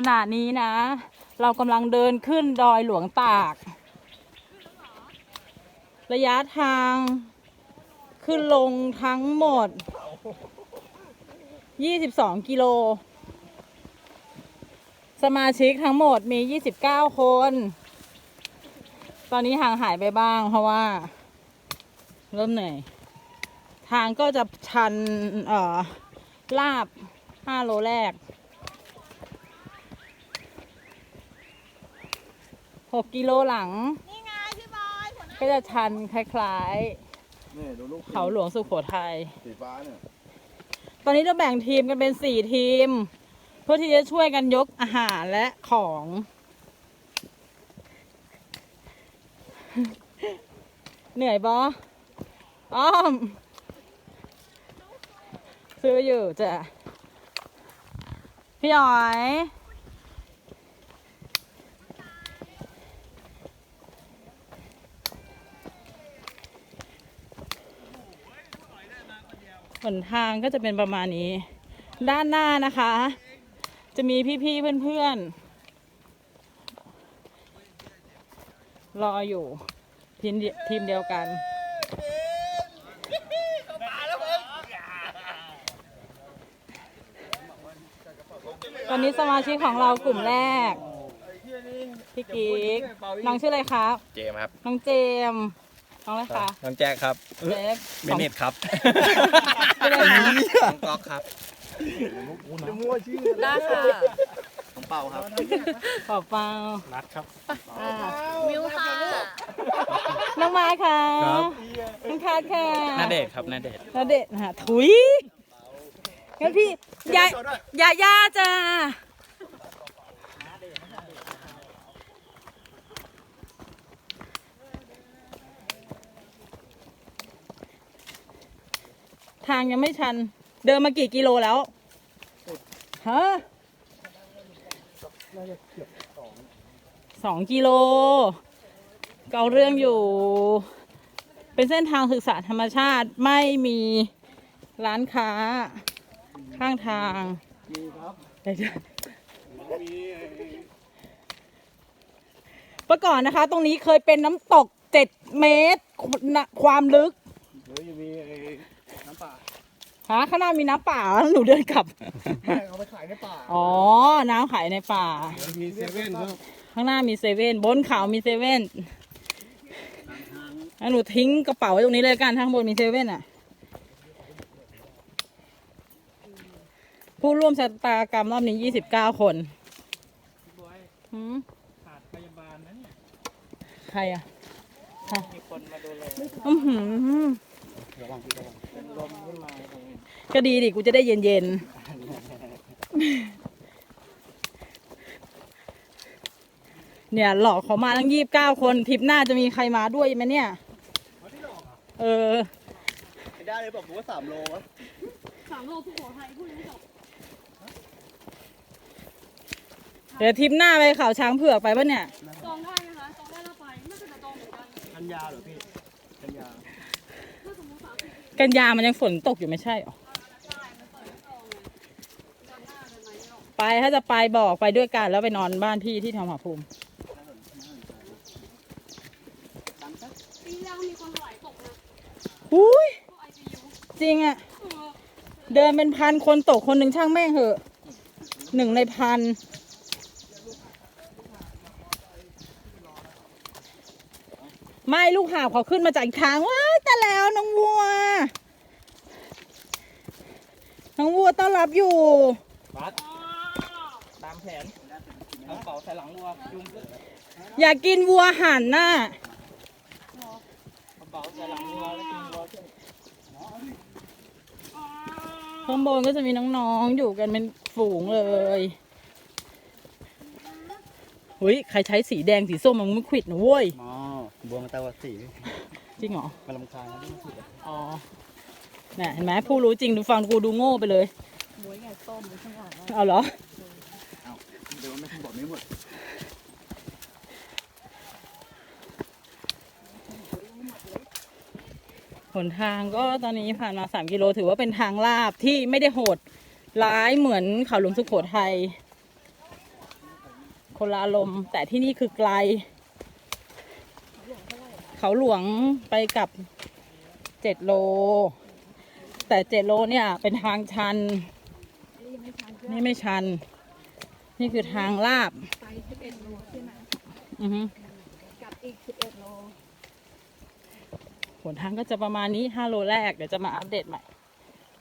ขณะนี้นะ เรากำลังเดินขึ้นดอยหลวงตาก ระยะทางขึ้นลงทั้งหมด 22 กิโล สมาชิกทั้งหมดมี 29 คน ตอนนี้ห่างหายไปบ้างเพราะว่า เริ่มเหนื่อย ทางก็จะชันเอ่อลาบ 5 โลแรก 6กิโลหลัง นี่ไงพี่บอยหัวหน้าก็จะชันคล้าย นี่ดูลูกๆ เขาหลวงสุโขทัย สีฟ้าเนี่ยตอนนี้เราแบ่งทีมกันเป็นสี่ทีม เพื่อที่จะช่วยกันยกอาหารและของ เหนื่อยบออ้อม ซื้ออยู่จ้ะพี่อ๋อย หนทางก็จะเป็นประมาณนี้ ด้านหน้านะคะ จะมีพี่ๆเพื่อนๆ รออยู่ทีมเดีทีมเดียวกันตอนนี้สมาชิกของเรากลุ่มแรก พี่กิ๊กน้องชื่ออะไรครับ เจมส์ครับ น้องเจมส์น้องอะไรคะน้องแจ็คครับเล็กเมเนตครับชื่ออะไรคะ น้องก๊อกครับได้ค่ะน้องเปาครับ ขอบฟังนัดครับ อ่ามิวค่ะน้องไม้ค่ะครับ น้องคาดค่ะนาเดชน์ครับนาเดชน์นาเดชน์ฮะถุยงั้นพี่ยายยาย่าจ้า ทางยังไม่ชัน เดินมากี่กิโลแล้วฮะสองกิโล เกาเรื่องอยู่ เป็นเส้นทางศึกษาธรรมชาติไม่มีร้านค้า ข้างทางมีครับเมื่อก่อนนะคะ ตรงนี้เคยเป็นน้ำตกเจ็ดเมตร ความลึก เดี๋ยวจะมีไอ้น้ำป่าฮะข้างหน้ามีน้ำป่าแล้วหนูเดินกลับ ไม่เอาไปขายในป่าอ๋อ น้ำขายในป่าเดี๋ยวมีเซเว่นครับข้างหน้ามีเซเว่นบนเขามีเซเว่นแล้วหนูทิ้งกระเป๋าไว้ตรงนี้เลยกันข้างบนมีเซเว่นอะ ผู้ร่วมชะตากรรมรอบนี้ยี่สิบเก้าคนหืมขาดพยาบาลนะเนี่ยใครอะใครมีคนมาดูแลอื้อหือ ระวังระวังเป็น ลมขึ้นมาตรงนี้ก็ดีดิกูจะได้เย็นเย็นๆเนี่ยหลอกเขามาทั้งยี่บเก้าคนทริปหน้าจะมีใครมาด้วยไหมเนี่ย เออไม่ได้เลยบอกกูว่าสามโลวะเดี๋ยวทริปหน้าไปเขาช้างเผือกไปปะเนี่ย จองได้ไหมคะจองได้แล้วไปน่าจะจองเหมือนกัน กันยาเหรอพี่ กันยา กันยามันยังฝนตกอยู่ไม่ใช่หรอไปถ้าจะไปบอกไปด้วยกันแล้วไปนอนบ้านพี่ที่ทองผาภูมิปีแล้วมีคนถวายตกนะอุ้ยจริงอะเดินเป็นพันคนตกคนหนึ่งช่างแม่งเหอะหนึ่งในพันไม่ลูกหาบเขาขึ้นมาจากอีกทางว้า แต่แล้วน้องวัว น้องวัวต้อนรับอยู่ บัสตามแผนเอากระเป๋าใส่หลังวัวจุงขึ้นอยากกินวัวหันน่ะกระเป๋าใส่หลังวัวแล้วกินวัวขึ้นข้างบนก็จะมีน้องๆอยู่กันเป็นฝูงเลยเฮ้ยใครใช้สีแดงสีส้มมันไม่ขวิดนะเว้ย อ๋อบัวมาตะวันสี จริงเหรอมาลำคาญนะที่มันสีอ๋อน่ะเห็นไหมผู้รู้จริงดูฟังกูดูโง่ไปเลยเอาเหรอเดี๋ยวไม่ต้องบอกไม่หมดหนทางก็ตอนนี้ผ่านมาสามกิโลถือว่าเป็นทางลาบที่ไม่ได้โหดร้ายเหมือนเขาหลวงสุโขทัยคนละอารมณ์แต่ที่นี่คือไกล เขาหลวงไปกับเจ็ดโล แต่เจ็ดโลเนี่ยเป็นทางชัน นี่ไม่ชัน นี่คือทางลาบไป11โลใช่ไหมอือฮึกับอีก11โลผลทางก็จะประมาณนี้5โลแรก เดี๋ยวจะมาอัปเดตใหม่